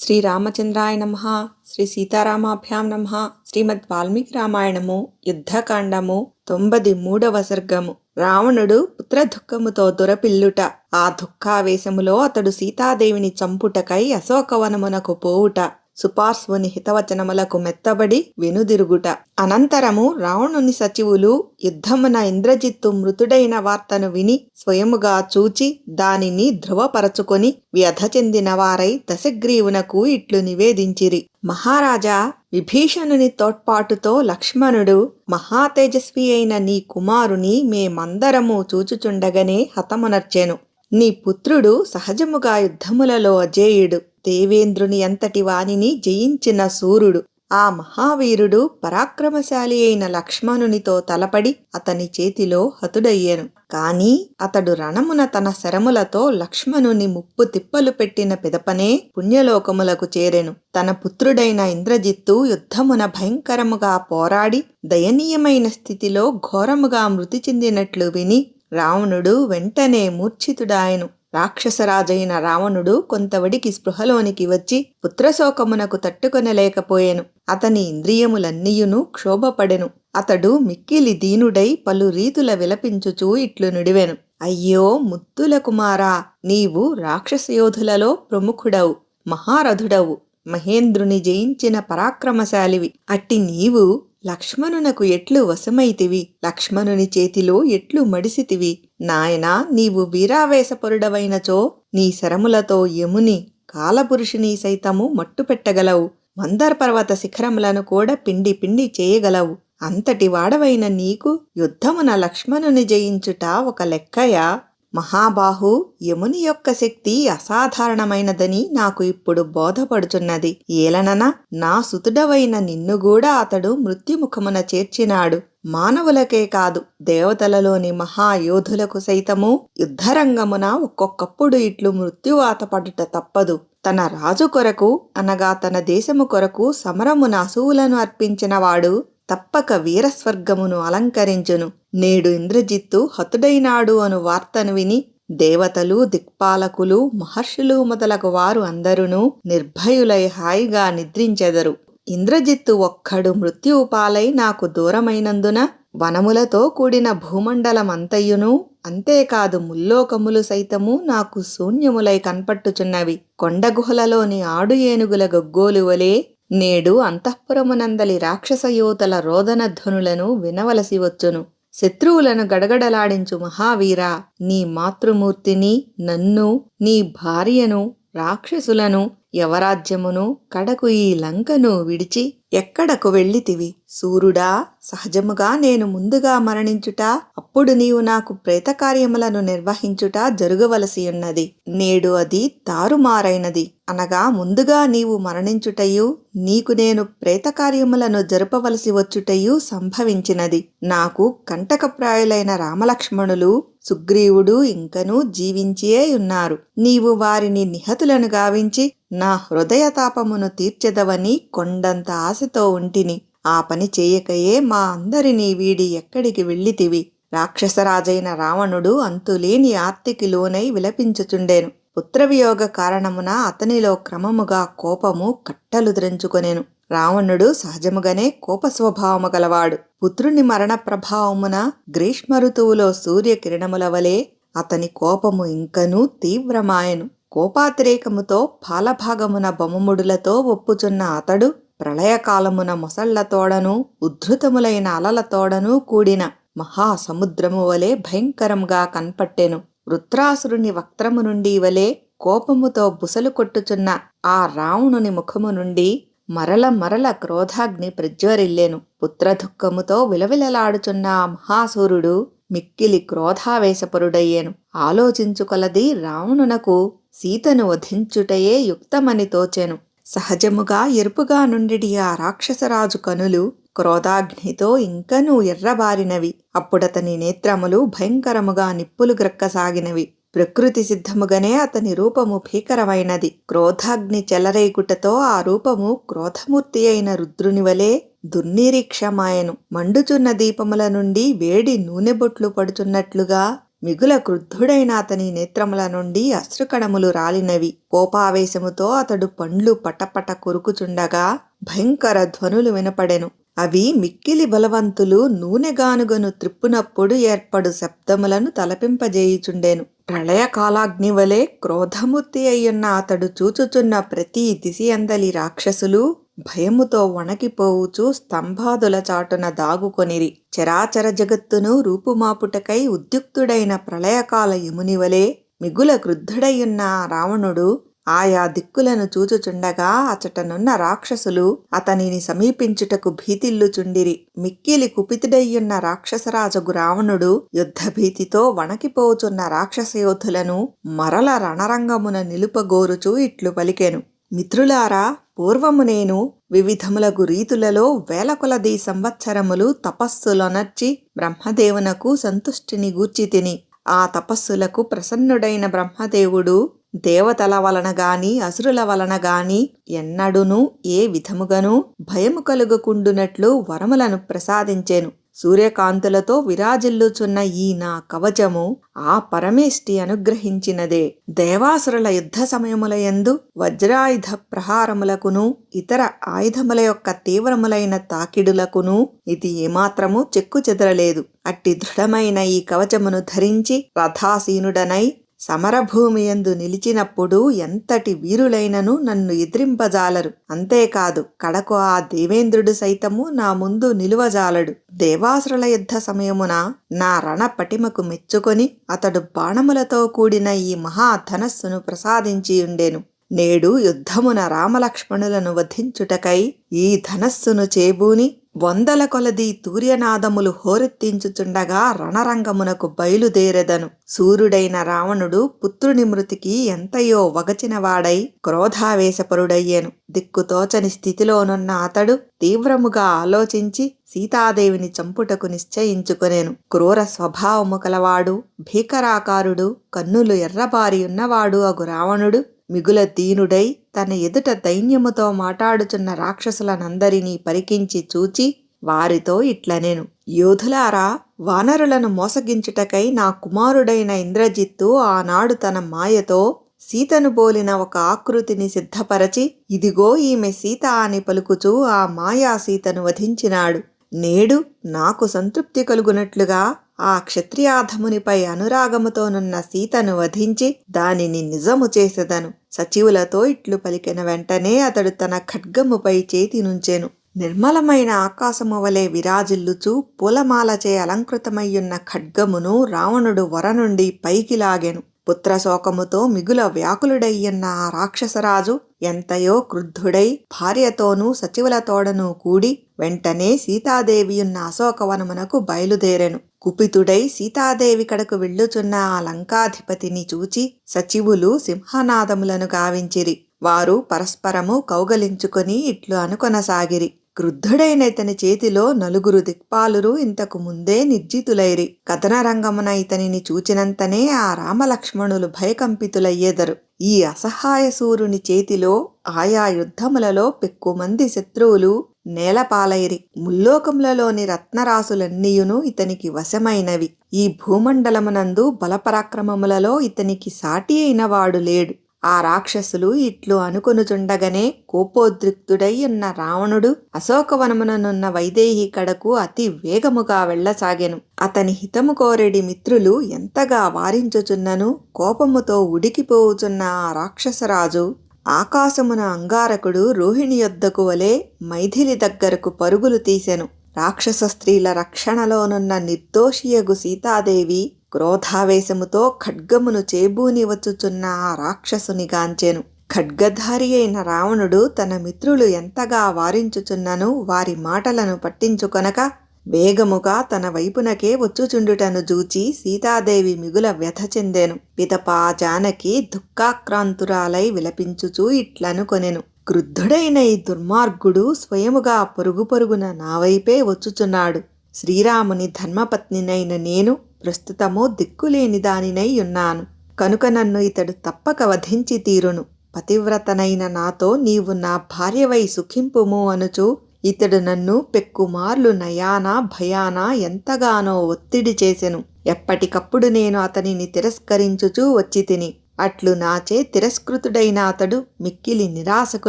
శ్రీరామచంద్రాయ నమ శ్రీ సీతారామాభ్యాం నమ శ్రీమద్ వాల్మీకి రామాయణము యుద్ధకాండము తొంభది మూడవ సర్గము. రావణుడు పుత్రదుఃఖముతో దొరపిల్లుట. ఆ దుఃఖావేశములో అతడు సీతాదేవిని చంపుటకై అశోకవనమునకు పోవుట. సుపార్శ్వుని హితవచనములకు మెత్తబడి వెనుదిరుగుట. అనంతరము రావణుని సచివులు యుద్ధమున ఇంద్రజిత్తు మృతుడైన వార్తను విని స్వయముగా చూచి దానిని ధృవపరచుకొని వ్యధ చెందిన వారై దశగ్రీవునకు ఇట్లు నివేదించిరి. మహారాజా విభీషణుని తోడ్పాటుతో లక్ష్మణుడు మహాతేజస్వి అయిన నీ కుమారుని మేమందరము చూచుచుండగనే హతమునర్చెను. నీ పుత్రుడు సహజముగా యుద్ధములలో అజేయుడు. దేవేంద్రుని అంతటి వానిని జయించిన సూర్యుడు. ఆ మహావీరుడు పరాక్రమశాలి అయిన లక్ష్మణునితో తలపడి అతని చేతిలో హతుడయ్యాను. కాని అతడు రణమున తన శరములతో లక్ష్మణుని ముప్పు తిప్పలు పెట్టిన పిదపనే పుణ్యలోకములకు చేరెను. తన పుత్రుడైన ఇంద్రజిత్తు యుద్ధమున భయంకరముగా పోరాడి దయనీయమైన స్థితిలో ఘోరముగా మృతి చెందినట్లు విని రావణుడు వెంటనే మూర్ఛితుడాయను. రాక్షసరాజైన రావణుడు కొంతవడికి స్పృహలోనికి వచ్చి పుత్రశోకమునకు తట్టుకొనలేకపోయెను. అతని ఇంద్రియములన్నీయును క్షోభపడెను. అతడు మిక్కిలి దీనుడై పలు రీతుల విలపించుచూ ఇట్లు నుడివెను. అయ్యో ముద్దుల కుమారా నీవు రాక్షసయోధులలో ప్రముఖుడవు మహారథుడవు. మహేంద్రుని జయించిన పరాక్రమశాలివి. అట్టి నీవు లక్ష్మణునకు ఎట్లు వశమైతివి? లక్ష్మణుని చేతిలో ఎట్లు మడిసితివి? నాయనా నీవు వీరావేశపరుడవైనచో నీ శరములతో యముని కాలపురుషుని సైతము మట్టుపెట్టగలవు. మందర పర్వత శిఖరములను కూడా పిండి పిండి చేయగలవు. అంతటి వాడవైన నీకు యుద్ధమున లక్ష్మణుని జయించుట ఒక లెక్కయా? మహాబాహు యముని యొక్క శక్తి అసాధారణమైనదని నాకు ఇప్పుడు బోధపడుచున్నది. ఏలనన నా సుతుడవైన నిన్ను కూడా అతడు మృత్యుముఖమున చేర్చినాడు. మానవులకే కాదు దేవతలలోని మహాయోధులకు సైతము యుద్ధరంగమున ఒక్కొక్కప్పుడు ఇట్లు మృత్యువాత పడుట తప్పదు. తన రాజు కొరకు అనగా తన దేశము కొరకు సమరమున అసువులను అర్పించినవాడు తప్పక వీరస్వర్గమును అలంకరించును. నేడు ఇంద్రజిత్తు హతుడైనాడు అను వార్తను విని దేవతలు దిక్పాలకులు మహర్షులు మొదలగు వారు అందరును నిర్భయులై హాయిగా నిద్రించెదరు. ఇంద్రజిత్తు ఒక్కడు మృత్యుపాలై నాకు దూరమైనందున వనములతో కూడిన భూమండలమంతయును. అంతేకాదు ముల్లోకములు సైతము నాకు శూన్యములై కనపట్టుచున్నవి. కొండగుహలలోని ఆడు ఏనుగుల గొగ్గోలు వలె నేడు అంతఃపురమునందలి రాక్షసయోతల రోదన ధ్వనులను వినవలసి వచ్చును శత్రువులను గడగడలాడించు మహావీరా నీ మాతృమూర్తిని నన్ను నీ భార్యను రాక్షసులను యవరాజ్యమును కడకు ఈ లంకను విడిచి ఎక్కడకు వెళ్ళితివి? సూర్యుడా సహజముగా నేను ముందుగా మరణించుట అప్పుడు నీవు నాకు ప్రేతకార్యములను నిర్వహించుట జరుగవలసి ఉన్నది నేడు అది తారుమారైనది. అనగా ముందుగా నీవు మరణించుటయు నీకు నేను ప్రేతకార్యములను జరపవలసి వచ్చుటయు సంభవించినది. నాకు కంటకప్రాయులైన రామలక్ష్మణులు సుగ్రీవుడు ఇంకనూ జీవించియే ఉన్నారు నీవు వారిని నిహతులను గావించి నా హృదయతాపమును తీర్చెదవని కొండంత ఆశ ఆశతో ఉంటిని. ఆ పని చేయకయే మా అందరినీ వీడి ఎక్కడికి వెళ్ళితివి. రాక్షసరాజైన రావణుడు అంతులేని ఆర్తికి లోనై విలపించుచుండేను. పుత్రవియోగ కారణమున అతనిలో క్రమముగా కోపము కట్టలు ద్రంచుకొనెను రావణుడు సహజముగానే కోప స్వభావము గలవాడు. పుత్రుని మరణ ప్రభావమున గ్రీష్మ ఋతువులో సూర్యకిరణముల వలె అతని కోపము ఇంకనూ తీవ్రమాయను. కోపాతిరేకముతో పాలభాగమున బొమ్మముడులతో ఒప్పుచున్న అతడు ప్రళయకాలమున మొసళ్ళతోడను ఉద్ధృతములైన అలలతోడను కూడిన మహాసముద్రము వలె భయంకరంగా కన్పట్టెను. వృత్రాసురుని వక్త్రము నుండి వలె కోపముతో బుసలు కొట్టుచున్న ఆ రావణుని ముఖము నుండి మరల మరల క్రోధాగ్ని ప్రజ్వరిల్లెను. పుత్రదుఃఖముతో విలవిలలాడుచున్న ఆ మహాసూరుడు మిక్కిలి క్రోధావేశపరుడయ్యేను. ఆలోచించుకొలది రావణునకు సీతను వధించుటయే యుక్తమని తోచెను. సహజముగా ఎరుపుగా నుండిడి ఆ రాక్షసరాజు కనులు క్రోధాగ్నితో ఇంకనూ ఎర్రబారినవి. అప్పుడతని నేత్రములు భయంకరముగా నిప్పులు గ్రక్కసాగినవి. ప్రకృతి సిద్ధముగానే అతని రూపము భీకరమైనది. క్రోధాగ్ని చెలరేగుటతో ఆ రూపము క్రోధమూర్తి అయిన రుద్రుని వలె దుర్నిరీక్షమాయను. మండుచున్న దీపముల నుండి వేడి నూనె బొట్లు పడుచున్నట్లుగా మిగుల క్రుద్ధుడైన అతని నేత్రముల నుండి అశ్రుకణములు రాలినవి. కోపావేశముతో అతడు పండ్లు పటపట కొరుకుచుండగా భయంకర ధ్వనులు వినపడెను. అవి మిక్కిలి బలవంతులు నూనెగానుగను త్రిప్పునప్పుడు ఏర్పడు శబ్దములను తలపింపజేయుచుండెను. ప్రళయకాలాగ్ని వలె క్రోధమూర్తి అయ్యున్న అతడు చూచుచున్న ప్రతి దిశయందలి రాక్షసులు భయముతో వణకిపోవుచూ స్తంభాదుల చాటున దాగుకొనిరి. చరాచర జగత్తును రూపుమాపుటకై ఉద్యుక్తుడైన ప్రళయకాల యమునివలే మిగుల క్రుద్ధుడయ్యున్న రావణుడు ఆయా దిక్కులను చూచుచుండగా అచటనున్న రాక్షసులు అతనిని సమీపించుటకు భీతిల్లుచుండిరి. మిక్కిలి కుపితుడయ్యున్న రాక్షసరాజగు రావణుడు యుద్ధభీతితో వణకిపోచున్న రాక్షసయోధులను మరల రణరంగమున నిలుపగోరుచూ ఇట్లు పలికెను. మిత్రులారా పూర్వము నేను వివిధములగు రీతులలో వేల కొలది సంవత్సరములు తపస్సులొనర్చి బ్రహ్మదేవునకు సంతుష్టిని గూర్చి తిని ఆ తపస్సులకు ప్రసన్నుడైన బ్రహ్మదేవుడు దేవతల వలన గాని అసురుల వలన గాని ఎన్నడును ఏ విధముగను భయము కలుగకుండునట్లు వరములను ప్రసాదించెను. సూర్యకాంతులతో విరాజిల్లుచున్న ఈ నా కవచము ఆ పరమేష్టి అనుగ్రహించినదే. దేవాసురుల యుద్ధ సమయములయందు వజ్రాయుధ ప్రహారములకును ఇతర ఆయుధముల యొక్క తీవ్రములైన తాకిడులకును ఇది ఏమాత్రము చెక్కు చెదరలేదు అట్టి దృఢమైన ఈ కవచమును ధరించి రథాసీనుడనై సమరభూమియందు నిలిచినప్పుడు ఎంతటి వీరులైనను నన్ను ఎదిరింపజాలరు. అంతేకాదు కడకు ఆ దేవేంద్రుడు సైతము నా ముందు నిలువజాలడు. దేవాసురుల యుద్ధ సమయమున నా రణ పటిమకు మెచ్చుకొని అతడు బాణములతో కూడిన ఈ మహాధనస్సును ప్రసాదించి ఉండెను. నేడు యుద్ధమున రామలక్ష్మణులను వధించుటకై ఈ ధనస్సును చేబూని వందల కొలది తూర్యనాదములు హోరెత్తించుచుండగా రణరంగమునకు బయలుదేరెదను. సూర్యుడైన రావణుడు పుత్రుని మృతికి ఎంతయో వగచినవాడై క్రోధావేశపరుడయ్యెను. దిక్కుతోచని స్థితిలోనున్న అతడు తీవ్రముగా ఆలోచించి సీతాదేవిని చంపుటకు నిశ్చయించుకునేను. క్రూర స్వభావము కలవాడు భీకరాకారుడు కన్నులు ఎర్రబారి ఉన్నవాడు అగు రావణుడు. మిగుల దీనుడై తన ఎదుట దైన్యముతో మాటాడుచున్న రాక్షసులనందరినీ పరికించి చూచి వారితో ఇట్లనేను. యోధులారా వానరులను మోసగించుటకై నా కుమారుడైన ఇంద్రజిత్తు ఆనాడు తన మాయతో సీతను బోలిన ఒక ఆకృతిని సిద్ధపరచి ఇదిగో ఈమె సీత అని పలుకుచూ ఆ మాయా సీతను వధించినాడు. నేడు నాకు సంతృప్తి కలుగునట్లుగా ఆ క్షత్రియాధమునిపై అనురాగముతోనున్న సీతను వధించి దానిని నిజము చేసెదను. సచివులతో ఇట్లు పలికిన వెంటనే అతడు తన ఖడ్గముపై చేతి నుంచెను. నిర్మలమైన ఆకాశము వలె విరాజిల్లుచూ పూలమాలచే అలంకృతమయ్యున్న ఖడ్గమును రావణుడు వర నుండి పైకి లాగెను. పుత్రశోకముతో మిగుల వ్యాకులుడయ్యన్న ఆ రాక్షసరాజు ఎంతయో క్రుద్ధుడై భార్యతోనూ సచివులతోడనూ కూడి వెంటనే సీతాదేవి ఉన్న అశోకవనమునకు బయలుదేరెను. కుపితుడై సీతాదేవి కడకు వెళ్ళుచున్న ఆ లంకాధిపతిని చూచి సచివులు సింహనాదములను గావించిరి. వారు పరస్పరము కౌగలించుకొని ఇట్లు అనుకొనసాగిరి. క్రుద్ధుడైన ఇతని చేతిలో నలుగురు దిక్పాలురు ఇంతకు ముందే నిర్జితులైరి. కథనరంగమున ఇతనిని చూచినంతనే ఆ రామలక్ష్మణులు భయకంపితులయ్యేదరు. ఈ అసహాయ సూరుని చేతిలో ఆయా యుద్ధములలో పెక్కుమంది శత్రువులు నేలపాలైరి ముల్లోకములలోని రత్నరాసులన్నీయును ఇతనికి వశమైనవి. ఈ భూమండలమునందు బలపరాక్రమములలో ఇతనికి సాటి అయినవాడు లేడు. ఆ రాక్షసులు ఇట్లు అనుకొనుచుండగనే కోపోద్రిక్తుడై ఉన్న రావణుడు అశోకవనముననున్న వైదేహి కడకు అతి వేగముగా వెళ్ళసాగెను. అతని హితము కోరెడి మిత్రులు ఎంతగా వారించుచున్నను కోపముతో ఉడికిపోవుచున్న ఆ రాక్షసరాజు ఆకాశమున అంగారకుడు రోహిణి యొద్దకు వలె మైథిలి దగ్గరకు పరుగులు తీసెను. రాక్షస స్త్రీల రక్షణలోనున్న నిర్దోషియగు సీతాదేవి క్రోధావేశముతో ఖడ్గమును చేబూని వచ్చుచున్న ఆ రాక్షసుని గాంచెను. ఖడ్గధారి అయిన రావణుడు తన మిత్రులు ఎంతగా వారించుచున్నను వారి మాటలను పట్టించుకొనక వేగముగా తన వైపునకే వచ్చుచుండుటను జూచి సీతాదేవి మిగుల వ్యథ చెందెను. పితపా జానకి దుఃఖాక్రాంతురాలై విలపించుచూ ఇట్లనుకొనెను. క్రుద్ధుడైన ఈ దుర్మార్గుడు స్వయముగా పొరుగు పొరుగున నా వైపే వచ్చుచున్నాడు. శ్రీరాముని ధర్మపత్నినైన నేను ప్రస్తుతము దిక్కులేని దానినై ఉన్నాను. కనుక నన్ను ఇతడు తప్పక వధించి తీరును. పతివ్రతనైన నాతో నీవు నా భార్యవై సుఖింపుము అనుచు ఇతడు నన్ను పెక్కుమార్లు నయానా భయానా ఎంతగానో ఒత్తిడి చేసెను. ఎప్పటికప్పుడు నేను అతనిని తిరస్కరించుచూ వచ్చి తిని అట్లు నాచే తిరస్కృతుడైన అతడు మిక్కిలి నిరాశకు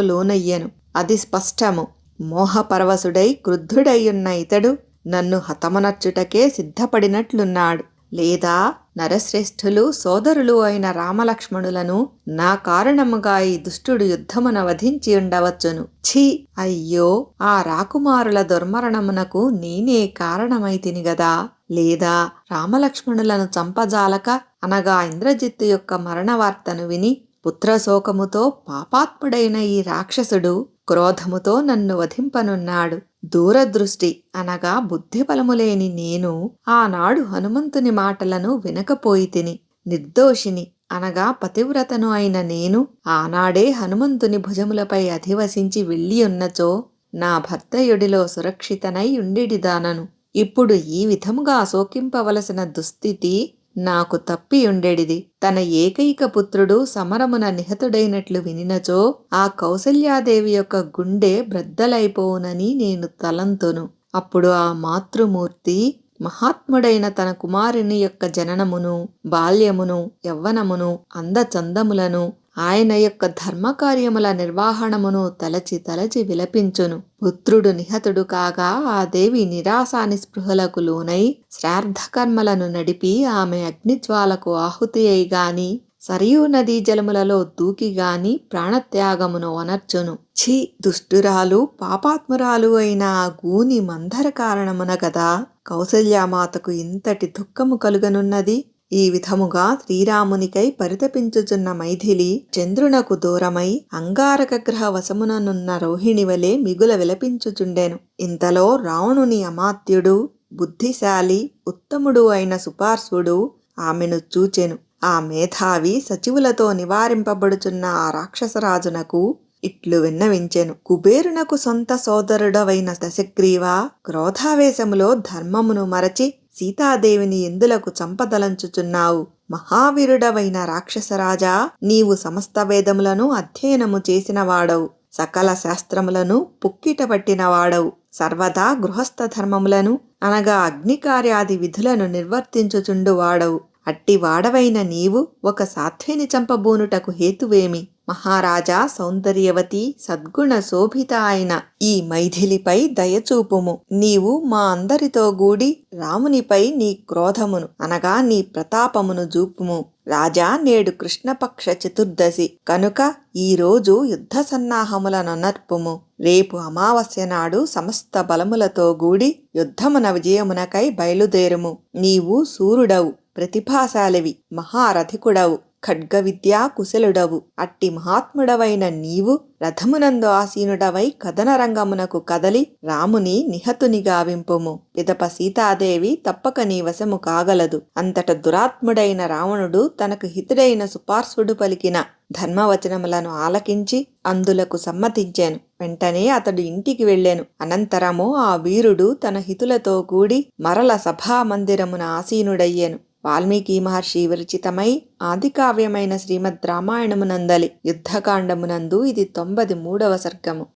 లోనయ్యెను. అది స్పష్టము. మోహపరవశుడై క్రుద్ధుడయ్యున్న ఇతడు నన్ను హతమనర్చుటకే సిద్ధపడినట్లున్నాడు. లేదా నరశ్రేష్ఠులు సోదరులు అయిన రామలక్ష్మణులను నా కారణముగా ఈ దుష్టుడు యుద్ధమున వధించి ఉండవచ్చును. ఛీ! అయ్యో! ఆ రాకుమారుల దుర్మరణమునకు నేనే కారణమైతిని గదా? లేదా రామలక్ష్మణులను చంపజాలక అనగా ఇంద్రజిత్తు యొక్క మరణ వార్తను విని పుత్రశోకముతో పాపాత్ముడైన ఈ రాక్షసుడు క్రోధముతో నన్ను వధింపనున్నాడు. దూరదృష్టి అనగా బుద్ధిబలము లేని నేను ఆనాడు హనుమంతుని మాటలను వినకపోయి తిని నిర్దోషిని అనగా పతివ్రతను అయిన నేను ఆనాడే హనుమంతుని భుజములపై అధివసించి వెళ్ళియున్నచో నా భర్తయుడిలో సురక్షితనై ఉండిడిదానను. ఇప్పుడు ఈ విధముగా శోకింపవలసిన దుస్థితి నాకు తప్పి ఉండేడిది. తన ఏకైక పుత్రుడు సమరమున నిహతుడైనట్లు వినినచో ఆ కౌసల్యాదేవి యొక్క గుండె బ్రద్దలైపోవునని నేను తలంతును. అప్పుడు ఆ మాతృమూర్తి మహాత్ముడైన తన కుమారుని యొక్క జననమును బాల్యమును యవ్వనమును అందచందములను ఆయన యొక్క ధర్మకార్యముల నిర్వహణమును తలచి తలచి విలపించును. పుత్రుడు నిహతుడు కాగా ఆ దేవి నిరాశా నిస్పృహలకు లోనై శ్రార్థకర్మలను నడిపి ఆమె అగ్నిజ్వాలకు ఆహుతి అయి గాని సరియూ నదీ జలములలో దూకి గాని ప్రాణత్యాగమును వనర్చును. ఛీ దుష్టురాలు పాపాత్మురాలు అయిన ఆ గూని మందర కారణమున కదా కౌసల్యామాతకు ఇంతటి దుఃఖము కలుగనున్నది? ఈ విధముగా శ్రీరామునికై పరితపించుచున్న మైథిలి చంద్రునకు దూరమై అంగారక గ్రహ వశముననున్న రోహిణి వలె మిగుల విలపించుచుండెను. ఇంతలో రావణుని అమాత్యుడు బుద్ధిశాలి ఉత్తముడు అయిన సుపార్శుడు ఆమెను చూచెను. ఆ మేధావి సచివులతో నివారింపబడుచున్న ఆ రాక్షసరాజునకు ఇట్లు విన్నవించెను. కుబేరునకు సొంత సోదరుడవైన దశగ్రీవ క్రోధావేశములో ధర్మమును మరచి సీతాదేవిని ఎందులకు చంపదలంచుచున్నావు? మహావీరుడవైన రాక్షసరాజా నీవు సమస్త వేదములను అధ్యయనము చేసినవాడవు. సకల శాస్త్రములను పుక్కిట పట్టిన సర్వదా గృహస్థ ధర్మములను అనగా అగ్నికార్యాది విధులను నిర్వర్తించుచుండువాడవు. అట్టి వాడవైన నీవు ఒక సాధ్విని చంపబూనుటకు హేతువేమి? మహారాజా సౌందర్యవతి సద్గుణ శోభిత అయిన ఈ మైథిలిపై దయచూపుము. నీవు మా అందరితో గూడి రామునిపై నీ క్రోధమును అనగా నీ ప్రతాపమును చూపుము రాజా నేడు కృష్ణపక్ష చతుర్దశి. కనుక ఈ రోజు యుద్ధ సన్నాహములను నర్పుము రేపు అమావాస్య నాడు సమస్త బలములతో గూడి యుద్ధమున విజయమునకై బయలుదేరుము. నీవు సూర్యుడవు ప్రతిభాశాలివి మహారథికుడవు. ఖడ్గ విద్యా కుశలుడవు. అట్టి మహాత్ముడవైన నీవు రథమునందు ఆసీనుడవై కథనరంగమునకు కదలి రాముని నిహతునిగా వింపుము పిదప సీతాదేవి తప్పక నీ వశము కాగలదు. అంతట దురాత్ముడైన రావణుడు తనకు హితుడైన సుపార్శ్వుడు పలికిన ధర్మవచనములను ఆలకించి అందులకు సమ్మతించాను. వెంటనే అతడు ఇంటికి వెళ్ళాను. అనంతరము ఆ వీరుడు తన హితులతో కూడి మరల సభామందిరమున ఆసీనుడయ్యాను. వాల్మీకి మహర్షి విరచితమై ఆదికావ్యమైన శ్రీమద్ రామాయణమునందలి యుద్ధకాండమునందు ఇది తొంభది మూడవ సర్గము.